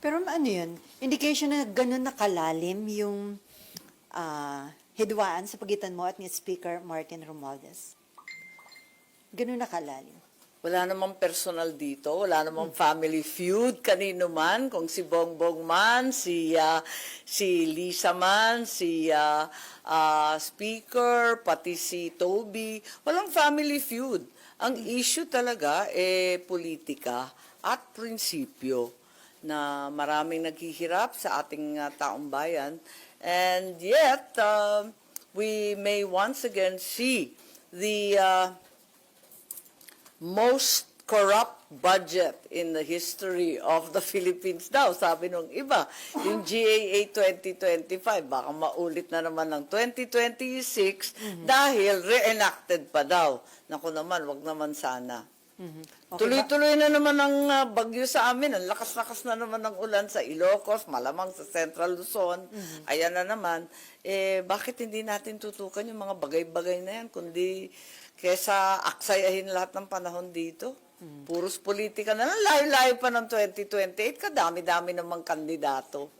Pero ano yun? Indication na ganun na kalalim yung ah, hidwaan sa pagitan mo at ni Speaker Martin Romualdez. Ganun na kalalim. Wala namang personal dito, wala namang family feud kanino man, kung si Bongbong man, si ah, si Lisa man, si ah, ah, speaker, pati si Toby, walang family feud. Ang issue talaga eh politika at prinsipyo na maraming naghihirap sa ating ah, taong bayan and yet um, we may once again see the ah, most corrupt budget in the history of the Philippines daw, sabi nung iba. Yung GAA 2025, baka maulit na naman ng 2026 dahil reenacted pa daw. Naku naman, wag naman sana. Okay ba? Tuloy-tuloy na naman ang ah, bagyo sa amin. Ang lakas-lakas na naman ng ulan sa Ilocos, malamang sa Central Luzon. Ayan na naman. Eh, bakit hindi natin tutukan yung mga bagay-bagay na yan, kundi kesa aksayahin lahat ng panahon dito? Puros politika na lang. Layo-layo pa ng 2028. Kadami-dami namang kandidato.